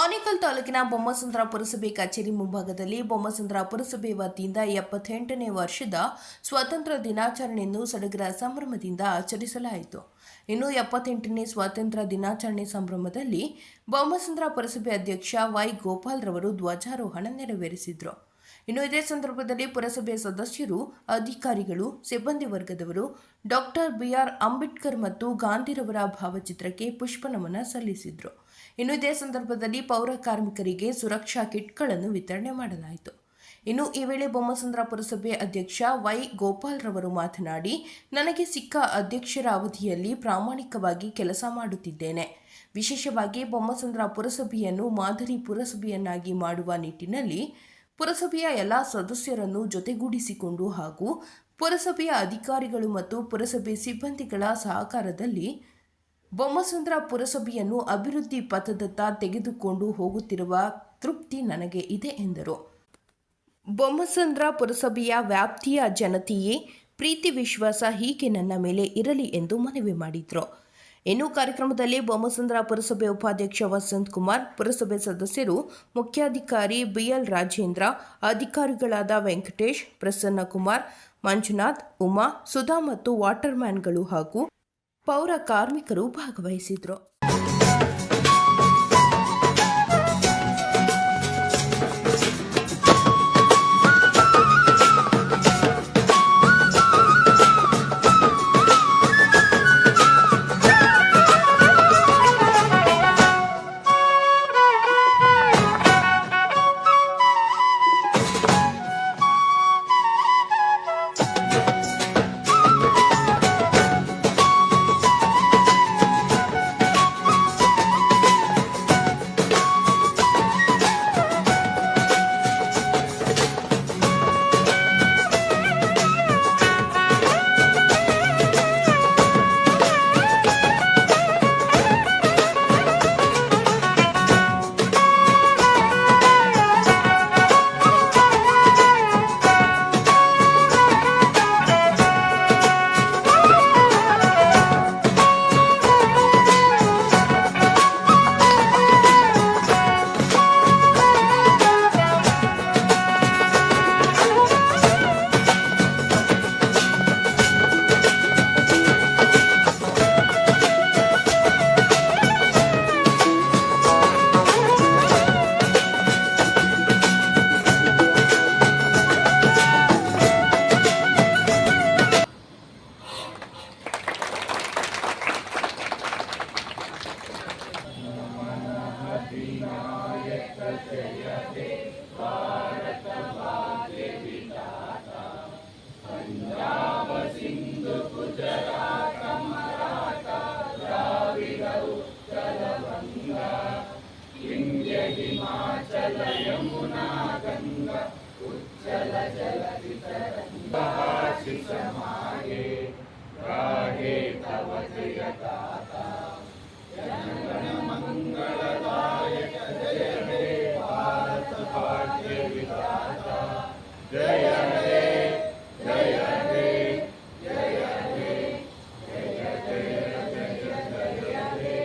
ಆನೇಕಲ್ ತಾಲೂಕಿನ ಬೊಮ್ಮಸಂದ್ರ ಪುರಸಭೆ ಕಚೇರಿ ಮುಂಭಾಗದಲ್ಲಿ ಬೊಮ್ಮಸಂದ್ರ ಪುರಸಭೆ ವತಿಯಿಂದ ಎಪ್ಪತ್ತೆಂಟನೇ ವರ್ಷದ ಸ್ವಾತಂತ್ರ್ಯ ದಿನಾಚರಣೆಯನ್ನು ಸಡಗರ ಸಂಭ್ರಮದಿಂದ ಆಚರಿಸಲಾಯಿತು. ಇನ್ನು ಎಪ್ಪತ್ತೆಂಟನೇ ಸ್ವಾತಂತ್ರ್ಯ ದಿನಾಚರಣೆ ಸಂಭ್ರಮದಲ್ಲಿ ಬೊಮ್ಮಸಂದ್ರ ಪುರಸಭೆ ಅಧ್ಯಕ್ಷ ವೈ ಗೋಪಾಲ್ ರವರು ಧ್ವಜಾರೋಹಣ ನೆರವೇರಿಸಿದರು. ಇನ್ನು ಇದೇ ಸಂದರ್ಭದಲ್ಲಿ ಪುರಸಭೆ ಸದಸ್ಯರು, ಅಧಿಕಾರಿಗಳು, ಸಿಬ್ಬಂದಿ ವರ್ಗದವರು, ಡಾಕ್ಟರ್ ಬಿಆರ್ ಅಂಬೇಡ್ಕರ್ ಮತ್ತು ಗಾಂಧಿರವರ ಭಾವಚಿತ್ರಕ್ಕೆ ಪುಷ್ಪನಮನ ಸಲ್ಲಿಸಿದರು. ಇನ್ನು ಇದೇ ಸಂದರ್ಭದಲ್ಲಿ ಪೌರ ಕಾರ್ಮಿಕರಿಗೆ ಸುರಕ್ಷಾ ಕಿಟ್ಗಳನ್ನು ವಿತರಣೆ ಮಾಡಲಾಯಿತು. ಇನ್ನು ಈ ವೇಳೆ ಬೊಮ್ಮಸಂದ್ರ ಪುರಸಭೆ ಅಧ್ಯಕ್ಷ ವೈ ಗೋಪಾಲ್ ರವರು ಮಾತನಾಡಿ, ನನಗೆ ಸಿಕ್ಕ ಅಧ್ಯಕ್ಷರ ಅವಧಿಯಲ್ಲಿ ಪ್ರಾಮಾಣಿಕವಾಗಿ ಕೆಲಸ ಮಾಡುತ್ತಿದ್ದೇನೆ. ವಿಶೇಷವಾಗಿ ಬೊಮ್ಮಸಂದ್ರ ಪುರಸಭೆಯನ್ನು ಮಾದರಿ ಪುರಸಭೆಯನ್ನಾಗಿ ಮಾಡುವ ನಿಟ್ಟಿನಲ್ಲಿ ಪುರಸಭೆಯ ಎಲ್ಲ ಸದಸ್ಯರನ್ನು ಜೊತೆಗೂಡಿಸಿಕೊಂಡು ಹಾಗೂ ಪುರಸಭೆಯ ಅಧಿಕಾರಿಗಳು ಮತ್ತು ಪುರಸಭೆ ಸಿಬ್ಬಂದಿಗಳ ಸಹಕಾರದಲ್ಲಿ ಬೊಮ್ಮಸಂದ್ರ ಪುರಸಭೆಯನ್ನು ಅಭಿವೃದ್ಧಿ ಪಥದತ್ತ ತೆಗೆದುಕೊಂಡು ಹೋಗುತ್ತಿರುವ ತೃಪ್ತಿ ನನಗೆ ಇದೆ ಎಂದರು. ಬೊಮ್ಮಸಂದ್ರ ಪುರಸಭೆಯ ವ್ಯಾಪ್ತಿಯ ಜನತೆಯೇ ಪ್ರೀತಿ ವಿಶ್ವಾಸ ಹೀಗೆ ನನ್ನ ಮೇಲೆ ಇರಲಿ ಎಂದು ಮನವಿ ಮಾಡಿದರು. ಇನ್ನು ಕಾರ್ಯಕ್ರಮದಲ್ಲಿ ಬೊಮ್ಮಸಂದ್ರ ಪುರಸಭೆ ಉಪಾಧ್ಯಕ್ಷ ವಸಂತ್ ಕುಮಾರ್, ಪುರಸಭೆ ಸದಸ್ಯರು, ಮುಖ್ಯಾಧಿಕಾರಿ ಬಿಎಲ್ ರಾಜೇಂದ್ರ, ಅಧಿಕಾರಿಗಳಾದ ವೆಂಕಟೇಶ್, ಪ್ರಸನ್ನ ಕುಮಾರ್, ಮಂಜುನಾಥ್, ಉಮಾ, ಸುಧಾ ಮತ್ತು ವಾಟರ್ಮ್ಯಾನ್ಗಳು ಹಾಗೂ ಪೌರ ಕಾರ್ಮಿಕರು ಭಾಗವಹಿಸಿದ್ರು. हिमाचल यमुना गंगा उज्जल जल शिशमागे राहे तव जय मंगलदायक जय हे भारत भाग्य विधाता जय हे जय हे जय हे जय जय जय जय हे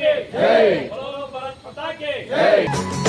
के जय কে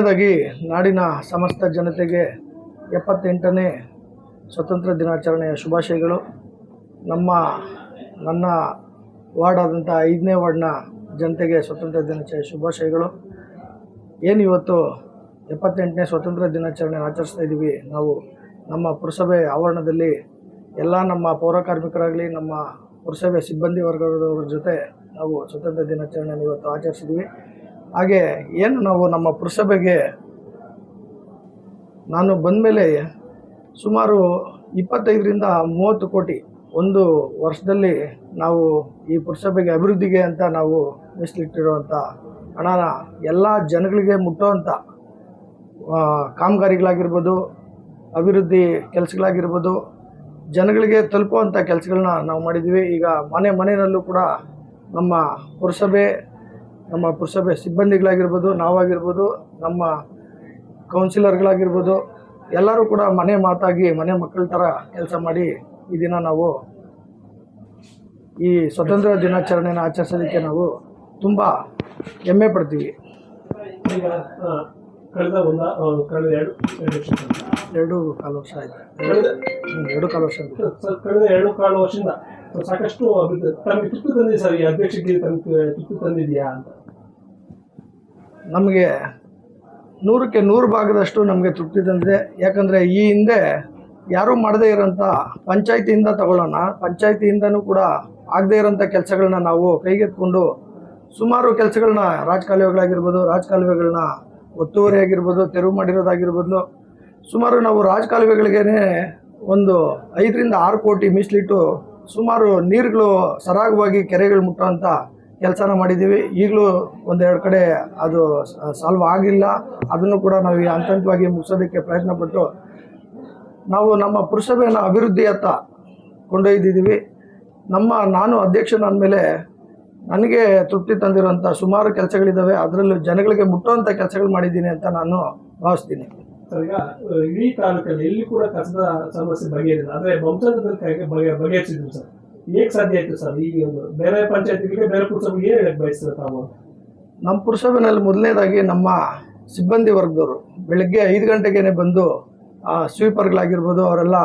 ಮೊದಲನೇದಾಗಿ ನಾಡಿನ ಸಮಸ್ತ ಜನತೆಗೆ ಎಪ್ಪತ್ತೆಂಟನೇ ಸ್ವತಂತ್ರ ದಿನಾಚರಣೆಯ ಶುಭಾಶಯಗಳು. ನಮ್ಮ, ನನ್ನ ವಾರ್ಡ್ ಆದಂಥ ಐದನೇ ವಾರ್ಡ್ನ ಜನತೆಗೆ ಸ್ವತಂತ್ರ ದಿನಾಚರಣೆ ಶುಭಾಶಯಗಳು. ಏನು ಇವತ್ತು ಎಪ್ಪತ್ತೆಂಟನೇ ಸ್ವತಂತ್ರ ದಿನಾಚರಣೆ ಆಚರಿಸ್ತಾ ಇದ್ದೀವಿ, ನಾವು ನಮ್ಮ ಪುರಸಭೆ ಆವರಣದಲ್ಲಿ ಎಲ್ಲ ನಮ್ಮ ಪೌರ ಕಾರ್ಮಿಕರಾಗಲಿ, ನಮ್ಮ ಪುರಸಭೆ ಸಿಬ್ಬಂದಿ ವರ್ಗದವರ ಜೊತೆ ನಾವು ಸ್ವತಂತ್ರ ದಿನಾಚರಣೆಯನ್ನು ಇವತ್ತು ಆಚರಿಸಿದ್ವಿ ಹಾಗೆ ಏನು ನಾವು ನಮ್ಮ ಪುರಸಭೆಗೆ ನಾನು ಬಂದ ಮೇಲೆ ಸುಮಾರು ಇಪ್ಪತ್ತೈದರಿಂದ ಮೂವತ್ತು ಕೋಟಿ ಒಂದು ವರ್ಷದಲ್ಲಿ ನಾವು ಈ ಪುರಸಭೆಗೆ ಅಭಿವೃದ್ಧಿಗೆ ಅಂತ ನಾವು ಮೀಸಲಿಟ್ಟಿರುವಂಥ ಹಣನ ಎಲ್ಲ ಜನಗಳಿಗೆ ಮುಟ್ಟುವಂಥ ಕಾಮಗಾರಿಗಳಾಗಿರ್ಬೋದು, ಅಭಿವೃದ್ಧಿ ಕೆಲಸಗಳಾಗಿರ್ಬೋದು, ಜನಗಳಿಗೆ ತಲುಪುವಂಥ ಕೆಲಸಗಳನ್ನ ನಾವು ಮಾಡಿದ್ದೀವಿ. ಈಗ ಮನೆ ಮನೆಯಲ್ಲೂ ಕೂಡ ನಮ್ಮ ಪುರಸಭೆ ನಮ್ಮ ಪುರಸಭೆ ಸಿಬ್ಬಂದಿಗಳಾಗಿರ್ಬೋದು ನಾವಾಗಿರ್ಬೋದು ನಮ್ಮ ಕೌನ್ಸಿಲರ್ಗಳಾಗಿರ್ಬೋದು ಎಲ್ಲರೂ ಕೂಡ ಮನೆ ಮಾತಾಗಿ ಮನೆ ಮಕ್ಕಳ ಥರ ಕೆಲಸ ಮಾಡಿ ಈ ದಿನ ನಾವು ಈ ಸ್ವತಂತ್ರ ದಿನಾಚರಣೆಯನ್ನು ಆಚರಿಸೋದಕ್ಕೆ ನಾವು ತುಂಬ ಹೆಮ್ಮೆ ಪಡ್ತೀವಿ. ಈಗ ಕಳೆದ ಒಂದ ಕಳೆದ ಎರಡು ಎರಡು ಕಾಲು ವರ್ಷ ಆಯಿತು. ಎರಡು ಕಾಲು ವರ್ಷ ಕಳೆದ ಎರಡು ಕಾಲು ವರ್ಷದಿಂದ ಸಾಕಷ್ಟು ತಮಗೆ ತೃಪ್ತಿ ತಂದಿದೆ ಸರ್ ಈ ಅಧ್ಯಕ್ಷಕ್ಕೆ ತಮಗೆ ತೃಪ್ತಿ ತಂದಿದೆಯಾ ಅಂತ? ನಮಗೆ ನೂರಕ್ಕೆ ನೂರು ಭಾಗದಷ್ಟು ನಮಗೆ ತೃಪ್ತಿ ತಂದಿದೆ. ಯಾಕಂದರೆ ಈ ಹಿಂದೆ ಯಾರೂ ಮಾಡದೇ ಇರೋಂಥ ಪಂಚಾಯತಿಯಿಂದ ತಗೊಳ್ಳೋಣ, ಪಂಚಾಯತಿಯಿಂದನೂ ಕೂಡ ಆಗದೇ ಇರೋಂಥ ಕೆಲಸಗಳನ್ನ ನಾವು ಕೈಗೆತ್ಕೊಂಡು ಸುಮಾರು ಕೆಲಸಗಳನ್ನ ರಾಜಕಾಲುವೆಗಳಾಗಿರ್ಬೋದು, ರಾಜಕಾಲುವೆಗಳನ್ನ ಒತ್ತುವರಿ ಆಗಿರ್ಬೋದು, ತೆರವು ಮಾಡಿರೋದಾಗಿರ್ಬೋದು, ಸುಮಾರು ನಾವು ರಾಜಕಾಲುವೆಗಳಿಗೇ ಒಂದು ಐದರಿಂದ ಆರು ಕೋಟಿ ಮೀಸಲಿಟ್ಟು ಸುಮಾರು ನೀರುಗಳು ಸರಾಗವಾಗಿ ಕೆರೆಗಳು ಮುಟ್ಟುವಂಥ ಕೆಲಸನ ಮಾಡಿದ್ದೀವಿ. ಈಗಲೂ ಒಂದೆರಡು ಕಡೆ ಅದು ಸಾಲ್ವ್ ಆಗಿಲ್ಲ. ಅದನ್ನು ಕೂಡ ನಾವು ಈ ಹಂತವಾಗಿ ಮುಗಿಸೋದಕ್ಕೆ ಪ್ರಯತ್ನ ಪಟ್ಟು ನಾವು ನಮ್ಮ ಪುರಸಭೆಯನ್ನು ಅಭಿವೃದ್ಧಿಯತ್ತ ಕೊಂಡೊಯ್ದಿದ್ದೀವಿ. ನಮ್ಮ ನಾನು ಅಧ್ಯಕ್ಷನಾದಮೇಲೆ ನನಗೆ ತೃಪ್ತಿ ತಂದಿರುವಂಥ ಸುಮಾರು ಕೆಲಸಗಳಿದ್ದಾವೆ ಅದರಲ್ಲೂ ಜನಗಳಿಗೆ ಮುಟ್ಟುವಂಥ ಕೆಲಸಗಳು ಮಾಡಿದ್ದೀನಿ ಅಂತ ನಾನು ಭಾವಿಸ್ತೀನಿ. ಈಗ, ಇಡೀ ತಾಲೂಕಲ್ಲಿ ಎಲ್ಲಿ ಕೂಡ ಕಸದ ಸಮಸ್ಯೆ ಬಗೆಹರಿಲ್ಲ. ಅಂದರೆ ಬಂಸದಲ್ಲಿ ಕೈಗೆ ಬಗೆ ಬಗೆಹರಿಸಿದ್ರು ಸರ್. ಹೇಗೆ ಸಾಧ್ಯ ಆಯ್ತು ಸರ್ ಒಂದು ಬೇರೆ ಪಂಚಾಯತ್ಗಳಿಗೆ ಬೇರೆ ಪುರಸಭೆಗೆ ಏನು ಬಯಸ್ತೀರ ತಾವು? ನಮ್ಮ ಪುರಸಭೆಯಲ್ಲಿ ಮೊದಲನೇದಾಗಿ ನಮ್ಮ ಸಿಬ್ಬಂದಿ ವರ್ಗದವರು ಬೆಳಗ್ಗೆ ಐದು ಗಂಟೆಗೇನೆ ಬಂದು ಸ್ವೀಪರ್ಗಳಾಗಿರ್ಬೋದು, ಅವರೆಲ್ಲ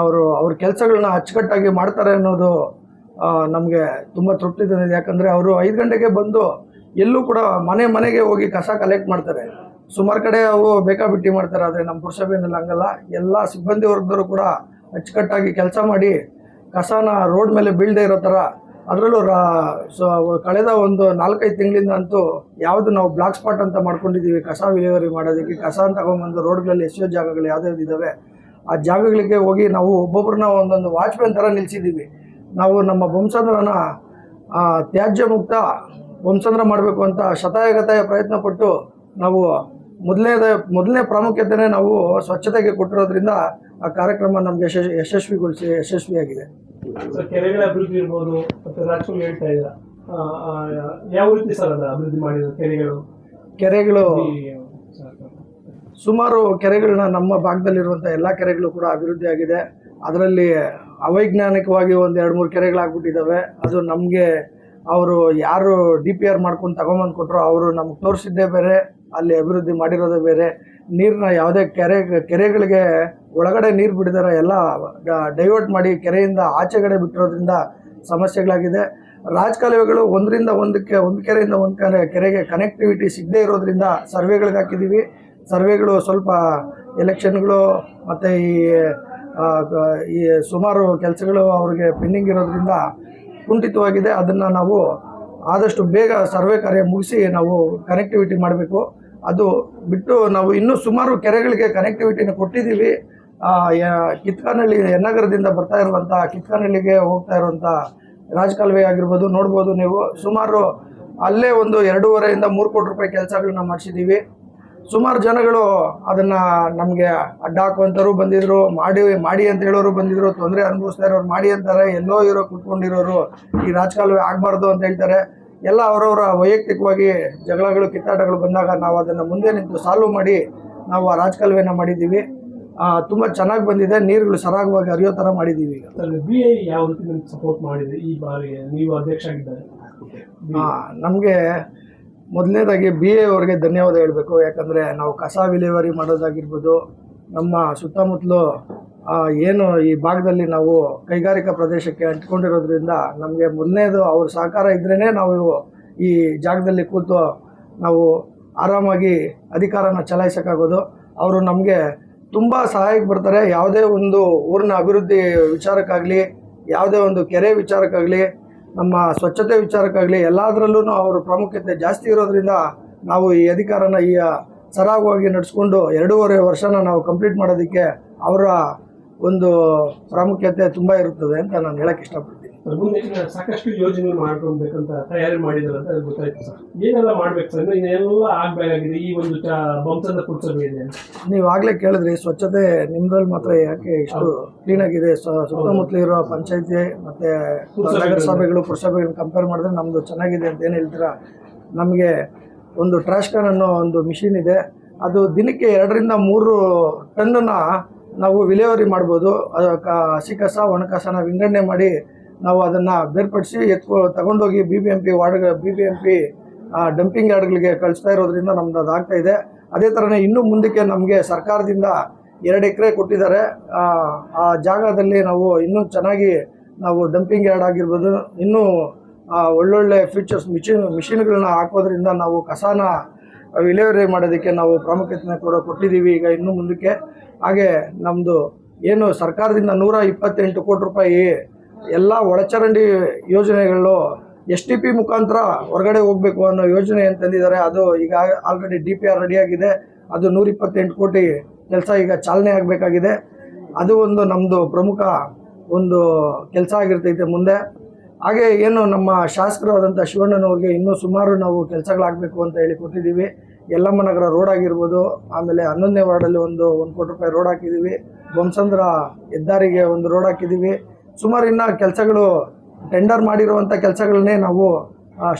ಅವರು, ಅವ್ರ ಕೆಲಸಗಳನ್ನ ಅಚ್ಚುಕಟ್ಟಾಗಿ ಮಾಡ್ತಾರೆ ಅನ್ನೋದು ನಮಗೆ ತುಂಬ ತೃಪ್ತಿ ತಂದಿದೆ. ಯಾಕಂದರೆ ಅವರು ಐದು ಗಂಟೆಗೆ ಬಂದು ಎಲ್ಲೂ ಕೂಡ ಮನೆ ಮನೆಗೆ ಹೋಗಿ ಕಸ ಕಲೆಕ್ಟ್ ಮಾಡ್ತಾರೆ. ಸುಮಾರು ಕಡೆ ಅವು ಬೇಕಾಬಿಟ್ಟಿ ಮಾಡ್ತಾರೆ, ಆದರೆ ನಮ್ಮ ಪುರಸಭೆಯಲ್ಲಿ ಹಂಗಲ್ಲ. ಎಲ್ಲ ಸಿಬ್ಬಂದಿ ವರ್ಗದವರು ಕೂಡ ಅಚ್ಚುಕಟ್ಟಾಗಿ ಕೆಲಸ ಮಾಡಿ ಕಸನ ರೋಡ್ ಮೇಲೆ ಬೀಳದೆ ಇರೋ ಥರ, ಅದರಲ್ಲೂ ರಾ, ಸೊ, ಕಳೆದ ಒಂದು ನಾಲ್ಕೈದು ತಿಂಗಳಿಂದ ಅಂತೂ ಯಾವುದು ನಾವು ಬ್ಲಾಕ್ ಸ್ಪಾಟ್ ಅಂತ ಮಾಡ್ಕೊಂಡಿದ್ದೀವಿ, ಕಸ ವಿಲೇವರಿ ಮಾಡೋದಕ್ಕೆ. ಕಸ ತಗೊಂಬಂದು ರೋಡ್ಗಳಲ್ಲಿ ಎಷ್ಟೋ ಜಾಗಗಳು ಯಾವ್ಯಾವ್ದು ಇದ್ದಾವೆ. ಆ ಜಾಗಗಳಿಗೆ ಹೋಗಿ ನಾವು ಒಬ್ಬೊಬ್ಬರನ್ನ ಒಂದೊಂದು ವಾಚ್ಮ್ಯಾನ್ ಥರ ನಿಲ್ಲಿಸಿದ್ದೀವಿ ನಾವು ನಮ್ಮ ವಂಸಂದ್ರನ ತ್ಯಾಜ್ಯ ಮುಕ್ತ ವಂಸಂದ್ರ ಮಾಡಬೇಕು ಅಂತ ಶತಾಯಗತಾಯ ಪ್ರಯತ್ನ ಪಟ್ಟು ನಾವು ಮೊದಲನೇದ ಮೊದಲನೇ ಪ್ರಾಮುಖ್ಯತೆನೇ ನಾವು ಸ್ವಚ್ಛತೆಗೆ ಕೊಟ್ಟಿರೋದ್ರಿಂದ ಆ ಕಾರ್ಯಕ್ರಮ ನಮಗೆ ಯಶಸ್ ಯಶಸ್ವಿಗೊಳಿಸಿ ಯಶಸ್ವಿಯಾಗಿದೆ. ಸರ್ ಕೆರೆಗಳ ಅಭಿವೃದ್ಧಿ ಇರ್ಬೋದು ಮತ್ತೆ ರಾಜಕೀಯ ಹೇಳ್ತಾ ಆ, ಯಾವ ರೀತಿ ಸರ್ ಅದ ಅಭಿವೃದ್ಧಿ ಮಾಡಿದ ಕೆರೆಗಳು? ಕೆರೆಗಳು ಸುಮಾರು ಕೆರೆಗಳನ್ನ ನಮ್ಮ ಭಾಗದಲ್ಲಿರುವಂಥ ಎಲ್ಲ ಕೆರೆಗಳು ಕೂಡ ಅಭಿವೃದ್ಧಿ ಆಗಿದೆ. ಅದರಲ್ಲಿ ಅವೈಜ್ಞಾನಿಕವಾಗಿ ಒಂದು ಎರಡು ಮೂರು ಕೆರೆಗಳಾಗ್ಬಿಟ್ಟಿದ್ದಾವೆ ಅದು ನಮಗೆ ಅವರು ಯಾರು ಡಿ ಪಿ ಆರ್ ಮಾಡ್ಕೊಂಡು ತಗೊಂಬಂದು ಕೊಟ್ಟರು ಅವರು ನಮ್ಗೆ ತೋರಿಸಿದ್ದೇ ಬೇರೆ. ಅಲ್ಲಿ ಅಭಿವೃದ್ಧಿ ಮಾಡಿರೋದು ಬೇರೆ. ನೀರನ್ನ ಯಾವುದೇ ಕೆರೆ, ಕೆರೆಗಳಿಗೆ ಒಳಗಡೆ ನೀರು ಬಿಡಿದಾರೆ ಎಲ್ಲ ಡೈವರ್ಟ್ ಮಾಡಿ ಕೆರೆಯಿಂದ ಆಚೆಗಡೆ ಬಿಟ್ಟಿರೋದ್ರಿಂದ ಸಮಸ್ಯೆಗಳಾಗಿದೆ. ರಾಜಕಾಲುವೆಗಳು ಒಂದರಿಂದ ಒಂದಕ್ಕೆ, ಒಂದು ಕೆರೆಯಿಂದ ಒಂದು ಕೆರೆ, ಕೆರೆಗೆ ಕನೆಕ್ಟಿವಿಟಿ ಸಿಗದೇ ಇರೋದ್ರಿಂದ ಸರ್ವೆಗಳಿಗೆ ಹಾಕಿದ್ದೀವಿ ಸರ್ವೆಗಳು ಸ್ವಲ್ಪ ಎಲೆಕ್ಷನ್ಗಳು ಮತ್ತು ಈ ಈ ಸುಮಾರು ಕೆಲಸಗಳು ಅವ್ರಿಗೆ ಪೆಂಡಿಂಗ್ ಇರೋದ್ರಿಂದ ಕುಂಠಿತವಾಗಿದೆ. ಅದನ್ನು ನಾವು ಆದಷ್ಟು ಬೇಗ ಸರ್ವೆ ಕಾರ್ಯ ಮುಗಿಸಿ ನಾವು ಕನೆಕ್ಟಿವಿಟಿ ಮಾಡಬೇಕು. ಅದು ಬಿಟ್ಟು ನಾವು ಇನ್ನೂ ಸುಮಾರು ಕೆರೆಗಳಿಗೆ ಕನೆಕ್ಟಿವಿಟಿನ ಕೊಟ್ಟಿದ್ದೀವಿ. ಕಿತ್ಕಾನಹಳ್ಳಿ ಎನ್ನಗರದಿಂದ ಬರ್ತಾ ಇರುವಂಥ ಕಿತ್ಕಾನಹಳ್ಳಿಗೆ ಹೋಗ್ತಾ ಇರುವಂಥ ರಾಜಕಾಲುವೆ ಆಗಿರ್ಬೋದು, ನೋಡ್ಬೋದು ನೀವು. ಸುಮಾರು ಅಲ್ಲೇ ಒಂದು ಎರಡೂವರೆಯಿಂದ ಮೂರು ಕೋಟಿ ರೂಪಾಯಿ ಕೆಲಸಗಳನ್ನ ಮಾಡಿಸಿದ್ದೀವಿ. ಸುಮಾರು ಜನಗಳು ಅದನ್ನು ನಮಗೆ ಅಡ್ಡ ಹಾಕುವಂಥವ್ರು ಬಂದಿದ್ರು. ಮಾಡಿ ಮಾಡಿ ಅಂತ ಹೇಳೋರು ಬಂದಿದ್ರು. ತೊಂದರೆ ಅನುಭವಿಸ್ತಾ ಇರೋರು ಮಾಡಿ ಅಂತಾರೆ. ಎಲ್ಲೋ ಇರೋ ಕುತ್ಕೊಂಡಿರೋರು ಈ ರಾಜಕಾಲುವೆ ಆಗಬಾರ್ದು ಅಂತ ಹೇಳ್ತಾರೆ. ಎಲ್ಲ ಅವರವರ ವೈಯಕ್ತಿಕವಾಗಿ ಜಗಳಗಳು ಕಿತ್ತಾಟಗಳು ಬಂದಾಗ ನಾವು ಅದನ್ನು ಮುಂದೆ ನಿಂತು ಸಾಲ್ವ್ ಮಾಡಿ ನಾವು ಆ ರಾಜಕಾಲುವೆನ ಮಾಡಿದ್ದೀವಿ. ತುಂಬ ಚೆನ್ನಾಗಿ ಬಂದಿದೆ. ನೀರುಗಳು ಸರಾಗವಾಗಿ ಹರಿಯೋ ಥರ ಮಾಡಿದ್ದೀವಿ ಈಗ. ಬಿ ಐ ಯಾವ ರೀತಿ ನಿಮ್ಗೆ ಸಪೋರ್ಟ್ ಮಾಡಿದೆ? ಈ ಬಾರಿ ನೀವು ಅಧ್ಯಕ್ಷ ಆಗಿದ್ದಾರೆ ನಮಗೆ ಮೊದಲನೇದಾಗಿ ಬಿ ಎ ಅವರಿಗೆ ಧನ್ಯವಾದ ಹೇಳಬೇಕು. ಯಾಕಂದರೆ ನಾವು ಕಸ ವಿಲೇವಾರಿ ಮಾಡೋದಾಗಿರ್ಬೋದು ನಮ್ಮ ಸುತ್ತಮುತ್ತಲು ಏನು ಈ ಭಾಗದಲ್ಲಿ ನಾವು ಕೈಗಾರಿಕಾ ಪ್ರದೇಶಕ್ಕೆ ಅಂಟ್ಕೊಂಡಿರೋದ್ರಿಂದ ನಮಗೆ ಮೊದಲನೇದು ಅವ್ರ ಸಹಕಾರ ಇದ್ರೇ ನಾವು ಈ ಜಾಗದಲ್ಲಿ ಕೂತು ನಾವು ಆರಾಮಾಗಿ ಅಧಿಕಾರನ ಚಲಾಯಿಸೋಕ್ಕಾಗೋದು. ಅವರು ನಮಗೆ ತುಂಬ ಸಹಾಯಕ್ಕೆ ಬರ್ತಾರೆ. ಯಾವುದೇ ಒಂದು ಊರಿನ ಅಭಿವೃದ್ಧಿ ವಿಚಾರಕ್ಕಾಗಲಿ, ಯಾವುದೇ ಒಂದು ಕೆರೆ ವಿಚಾರಕ್ಕಾಗಲಿ, ನಮ್ಮ ಸ್ವಚ್ಛತೆ ವಿಚಾರಕ್ಕಾಗಲಿ ಎಲ್ಲದರಲ್ಲೂ ಅವರು ಪ್ರಾಮುಖ್ಯತೆ ಜಾಸ್ತಿ ಇರೋದ್ರಿಂದ ನಾವು ಈ ಅಧಿಕಾರನ ಈ ಸರಾಗವಾಗಿ ನಡೆಸ್ಕೊಂಡು ಎರಡೂವರೆ ವರ್ಷನ ನಾವು ಕಂಪ್ಲೀಟ್ ಮಾಡೋದಕ್ಕೆ ಅವರ ಒಂದು ಪ್ರಾಮುಖ್ಯತೆ ತುಂಬ ಇರುತ್ತದೆ ಅಂತ ನಾನು ಹೇಳಕ್ಕೆ ಇಷ್ಟಪಡ್ತೀನಿ. ಸಾಕಷ್ಟು ಯೋಜನೆ ಮಾಡ್ಕೊಬೇಕಂತ ತಯಾರಿ ಮಾಡಿದ್ರು ಅಂತ ಗೊತ್ತಾಯ್ತು ಸರ್. ಏನೆಲ್ಲ ಮಾಡ್ಬೇಕು ಸರ್? ಇನ್ನೆಲ್ಲ ಆಗ್ಬೇಕಾಗಿದೆ ಈ ಒಂದು ಇದೆ ನೀವು ಆಗಲೇ ಕೇಳಿದ್ರಿ ಸ್ವಚ್ಛತೆ ನಿಮ್ದ್ರಲ್ಲಿ ಮಾತ್ರ ಯಾಕೆ ಇಷ್ಟು ಕ್ಲೀನಾಗಿದೆ? ಸುತ್ತಮುತ್ತಲು ಇರೋ ಪಂಚಾಯತಿ ಮತ್ತು. ನಗರಸಭೆಗಳು ಪುರಸಭೆಗಳನ್ನ ಕಂಪೇರ್ ಮಾಡಿದ್ರೆ ನಮ್ಮದು ಚೆನ್ನಾಗಿದೆ ಅಂತ ಏನು ಹೇಳ್ತೀರಾ? ನಮಗೆ ಒಂದು ಟ್ರಾಶ್ ಕ್ಯಾನ್ ಅನ್ನೋ ಒಂದು ಮಿಷಿನ್ ಇದೆ. ಅದು ದಿನಕ್ಕೆ ಎರಡರಿಂದ ಮೂರು ಟನ್ನನ್ನು ನಾವು ವಿಲೇವರಿ ಮಾಡ್ಬೋದು. ಹಸಿ ಕಸ ಒಣ ಕಸನ ವಿಂಗಡಣೆ ಮಾಡಿ ನಾವು ಅದನ್ನು ಬೇರ್ಪಡಿಸಿ ಎತ್ಕೊ ತಗೊಂಡೋಗಿ B B M P ward B B M P dumping ಯಾರ್ಡ್ಗಳಿಗೆ ಕಳಿಸ್ತಾ ಇರೋದ್ರಿಂದ ನಮ್ದು ಅದಾಗ್ತಾ ಇದೆ. ಅದೇ ಥರನೇ ಇನ್ನೂ ಮುಂದಕ್ಕೆ ನಮಗೆ ಸರ್ಕಾರದಿಂದ ಎರಡು ಎಕರೆ ಕೊಟ್ಟಿದ್ದಾರೆ. ಆ, ಜಾಗದಲ್ಲಿ ನಾವು ಇನ್ನೂ ಚೆನ್ನಾಗಿ ನಾವು ಡಂಪಿಂಗ್ ಯಾರ್ಡ್ ಆಗಿರ್ಬೋದು. ಇನ್ನೂ ಒಳ್ಳೊಳ್ಳೆ ಫೀಚರ್ಸ್ ಮಿಷಿನ್ ಮಿಷಿನ್ಗಳನ್ನ ಹಾಕೋದ್ರಿಂದ ನಾವು ಕಸಾನ ವಿಲೇವಾರಿ ಮಾಡೋದಕ್ಕೆ ನಾವು ಪ್ರಾಮುಖ್ಯತೆ ಕೂಡ ಕೊಟ್ಟಿದ್ದೀವಿ. ಈಗ ಇನ್ನು ಮುಂದಕ್ಕೆ ಹಾಗೆ ನಮ್ಮದು ಏನು ಸರ್ಕಾರದಿಂದ ನೂರ ಇಪ್ಪತ್ತೆಂಟು ಕೋಟಿ ರೂಪಾಯಿ ಎಲ್ಲ ಒಳಚರಂಡಿ ಯೋಜನೆಗಳು ಎಸ್ ಟಿ ಪಿ ಮುಖಾಂತರ ಹೊರಗಡೆ ಹೋಗಬೇಕು ಅನ್ನೋ ಯೋಜನೆ ಅಂತಂದಿದ್ದಾರೆ ತಂದಿದ್ದಾರೆ ಅದು ಈಗ ಆಲ್ರೆಡಿ ಡಿ ಪಿ ಆರ್ ರೆಡಿಯಾಗಿದೆ ಅದು ನೂರ ಇಪ್ಪತ್ತೆಂಟು ಕೋಟಿ ಕೆಲಸ ಈಗ ಚಾಲನೆ ಆಗಬೇಕಾಗಿದೆ. ಅದು ಒಂದು ನಮ್ಮದು ಪ್ರಮುಖ ಒಂದು ಕೆಲಸ ಆಗಿರ್ತೈತೆ ಮುಂದೆ. ಹಾಗೆ ಏನು ನಮ್ಮ ಶಾಸಕರಾದಂಥ ಶಿವಣ್ಣನವ್ರಿಗೆ ಇನ್ನೂ ಸುಮಾರು ನಾವು ಕೆಲಸಗಳಾಗಬೇಕು ಅಂತ ಹೇಳಿ ಕೊಟ್ಟಿದ್ದೀವಿ. ಯಲ್ಲಮ್ಮ ನಗರ ರೋಡ್ ಆಗಿರ್ಬೋದು, ಆಮೇಲೆ ಹನ್ನೊಂದನೇ ವಾರ್ಡಲ್ಲಿ ಒಂದು ಒಂದು ಕೋಟಿ ರೂಪಾಯಿ ರೋಡ್ ಹಾಕಿದ್ದೀವಿ. ಬೊಮ್ಸಂದ್ರ ಹೆದ್ದಾರಿಗೆ ಒಂದು ರೋಡ್ ಹಾಕಿದ್ದೀವಿ. ಸುಮಾರು ಇನ್ನು ಕೆಲಸಗಳು ಟೆಂಡರ್ ಮಾಡಿರುವಂಥ ಕೆಲಸಗಳನ್ನೇ ನಾವು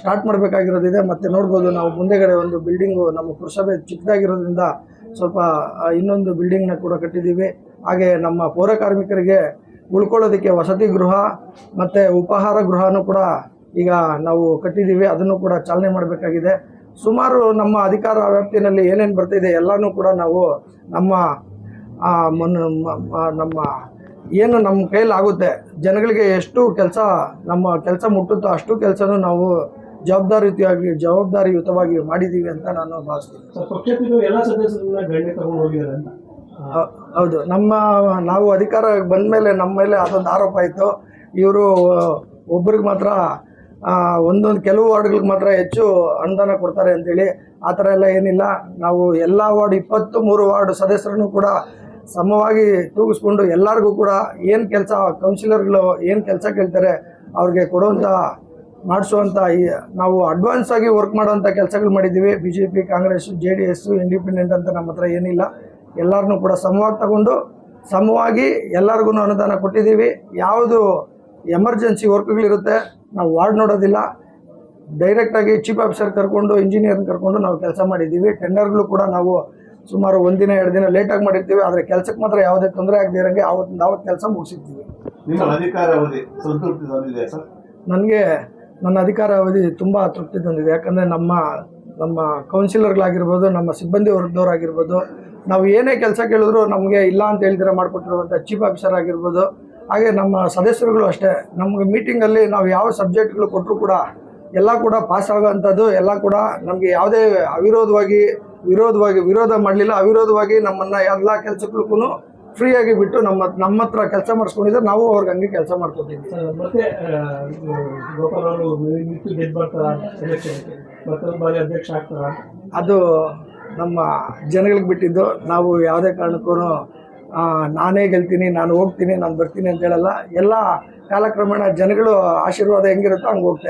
ಸ್ಟಾರ್ಟ್ ಮಾಡಬೇಕಾಗಿರೋದಿದೆ. ಮತ್ತು ನೋಡ್ಬೋದು ನಾವು ಮುಂದೆಗಡೆ ಒಂದು ಬಿಲ್ಡಿಂಗು ನಮ್ಮ ಪುರಸಭೆ ಚಿಕ್ಕದಾಗಿರೋದ್ರಿಂದ ಸ್ವಲ್ಪ ಇನ್ನೊಂದು ಬಿಲ್ಡಿಂಗ್ನ ಕೂಡ ಕಟ್ಟಿದ್ದೀವಿ. ಹಾಗೆ ನಮ್ಮ ಪೌರ ಕಾರ್ಮಿಕರಿಗೆ ಉಳ್ಕೊಳ್ಳೋದಕ್ಕೆ ವಸತಿ ಗೃಹ ಮತ್ತು ಉಪಹಾರ ಗೃಹನೂ ಕೂಡ ಈಗ ನಾವು ಕಟ್ಟಿದ್ದೀವಿ. ಅದನ್ನು ಕೂಡ ಚಾಲನೆ ಮಾಡಬೇಕಾಗಿದೆ. ಸುಮಾರು ನಮ್ಮ ಅಧಿಕಾರ ವ್ಯಾಪ್ತಿನಲ್ಲಿ ಏನೇನು ಬರ್ತಿದೆ ಎಲ್ಲನೂ ಕೂಡ ನಾವು ನಮ್ಮ ನಮ್ಮ ಏನು ನಮ್ಮ ಕೈಲಾಗುತ್ತೆ ಜನಗಳಿಗೆ ಎಷ್ಟು ಕೆಲಸ, ನಮ್ಮ ಕೆಲಸ ಮುಟ್ಟುತ್ತೋ ಅಷ್ಟು ಕೆಲಸನೂ ನಾವು ಜವಾಬ್ದಾರಿಯುತವಾಗಿ ಜವಾಬ್ದಾರಿಯುತವಾಗಿ ಮಾಡಿದ್ದೀವಿ ಅಂತ ನಾನು ಭಾವಿಸ್ತೀನಿ. ಹೌದು. ನಮ್ಮ, ನಾವು ಅಧಿಕಾರ ಬಂದ ಮೇಲೆ ನಮ್ಮ ಮೇಲೆ ಅದೊಂದು ಆರೋಪ ಆಯಿತು. ಇವರು, ಒಬ್ರಿಗೆ ಮಾತ್ರ ಒಂದೊಂದು ಕೆಲವು ವಾರ್ಡ್ಗಳಿಗೆ ಮಾತ್ರ ಹೆಚ್ಚು ಅನುದಾನ ಕೊಡ್ತಾರೆ ಅಂತೇಳಿ. ಆ ಥರ ಎಲ್ಲ ಏನಿಲ್ಲ. ನಾವು ಎಲ್ಲ ವಾರ್ಡ್ ಇಪ್ಪತ್ತು ಮೂರು ವಾರ್ಡ್ ಸದಸ್ಯರನ್ನು ಕೂಡ ಸಮವಾಗಿ ತೂಗಿಸ್ಕೊಂಡು ಎಲ್ಲರಿಗೂ ಕೂಡ ಏನು ಕೆಲಸ ಕೌನ್ಸಿಲರ್ಗಳು ಏನು ಕೆಲಸ ಕೇಳ್ತಾರೆ ಅವ್ರಿಗೆ ಕೊಡುವಂಥ ಮಾಡಿಸುವಂಥ ಈ, ನಾವು ಅಡ್ವಾನ್ಸ್ ಆಗಿ ವರ್ಕ್ ಮಾಡುವಂಥ ಕೆಲಸಗಳು ಮಾಡಿದ್ದೀವಿ. B J P Congress, J D S independent ಅಂತ ನಮ್ಮ ಹತ್ರ ಏನಿಲ್ಲ. ಎಲ್ಲರನ್ನೂ ಕೂಡ ಸಮವಾಗಿ ತಗೊಂಡು ಸಮವಾಗಿ ಎಲ್ಲರಿಗೂ ಅನುದಾನ ಕೊಟ್ಟಿದ್ದೀವಿ. ಯಾವುದು ಎಮರ್ಜೆನ್ಸಿ ವರ್ಕ್ಗಳಿರುತ್ತೆ ನಾವು ವಾರ್ಡ್ ನೋಡೋದಿಲ್ಲ. ಡೈರೆಕ್ಟಾಗಿ ಚೀಫ್ ಆಫೀಸರ್ ಕರ್ಕೊಂಡು ಇಂಜಿನಿಯರ್ನ ಕರ್ಕೊಂಡು ನಾವು ಕೆಲಸ ಮಾಡಿದ್ದೀವಿ. ಟೆಂಡರ್ಗಳು ಕೂಡ ನಾವು ಸುಮಾರು ಒಂದಿನ ಎರಡು ದಿನ ಲೇಟಾಗಿ ಮಾಡಿರ್ತೀವಿ. ಆದರೆ ಕೆಲಸಕ್ಕೆ ಮಾತ್ರ ಯಾವುದೇ ತೊಂದರೆ ಆಗದೇ ಇರೋಂಗೆ ಆವತ್ತಿಂದ ಆವತ್ತು ಕೆಲಸ ಮುಗಿಸಿರ್ತೀವಿ. ನನಗೆ ನನ್ನ ಅಧಿಕಾರ ಅವಧಿ ತುಂಬ ತೃಪ್ತಿ ತಂದಿದೆ. ಯಾಕಂದರೆ ನಮ್ಮ ನಮ್ಮ ಕೌನ್ಸಿಲರ್ಗಳಾಗಿರ್ಬೋದು ನಮ್ಮ ಸಿಬ್ಬಂದಿ ವರ್ಗದವರಾಗಿರ್ಬೋದು ನಾವು ಏನೇ ಕೆಲಸ ಕೇಳಿದ್ರು ನಮಗೆ ಇಲ್ಲ ಅಂತ ಹೇಳ್ದಿರ ಮಾಡಿಕೊಟ್ಟಿರುವಂಥ ಚೀಫ್ ಆಫೀಸರ್ ಆಗಿರ್ಬೋದು ಹಾಗೆ ನಮ್ಮ ಸದಸ್ಯರುಗಳು ಅಷ್ಟೇ. ನಮಗೆ ಮೀಟಿಂಗಲ್ಲಿ ನಾವು ಯಾವ ಸಬ್ಜೆಕ್ಟ್ಗಳು ಕೊಟ್ಟರು ಕೂಡ ಎಲ್ಲ ಕೂಡ ಪಾಸ್ ಆಗೋವಂಥದ್ದು ಎಲ್ಲ ಕೂಡ ನಮಗೆ ಯಾವುದೇ ಅವಿರೋಧವಾಗಿ ವಿರೋಧವಾಗಿ ವಿರೋಧ ಮಾಡಲಿಲ್ಲ ಅವಿರೋಧವಾಗಿ ನಮ್ಮನ್ನು ಎಲ್ಲ ಕೆಲಸಗಳಿಗೂ ಫ್ರೀಯಾಗಿ ಬಿಟ್ಟು ನಮ್ಮ ನಮ್ಮ ಹತ್ರ ಕೆಲಸ ಮಾಡಿಸ್ಕೊಂಡಿದ್ರೆ ನಾವು ಅವ್ರಿಗೆ ಹಂಗೆ ಕೆಲಸ ಮಾಡ್ಕೊತೀವಿ. ಮತ್ತೆ ಗೋಪಾಲ್ ಅವರು ಮತ್ತೊಂದು ಬಾರಿ ಅಧ್ಯಕ್ಷ ಆಗ್ತಾರ? ಅದು ನಮ್ಮ ಜನಗಳಿಗೆ ಬಿಟ್ಟಿದ್ದು. ನಾವು ಯಾವುದೇ ಕಾರಣಕ್ಕೂ ನಾನೇ ಗೆಲ್ತೀನಿ, ನಾನು ಹೋಗ್ತೀನಿ, ನಾನು ಬರ್ತೀನಿ ಅಂತ ಹೇಳಲ್ಲ. ಎಲ್ಲ ಕಾಲಕ್ರಮೇಣ ಜನಗಳು ಆಶೀರ್ವಾದ ಹೆಂಗಿರುತ್ತೋ ಹಂಗೆ ಹೋಗ್ತಾ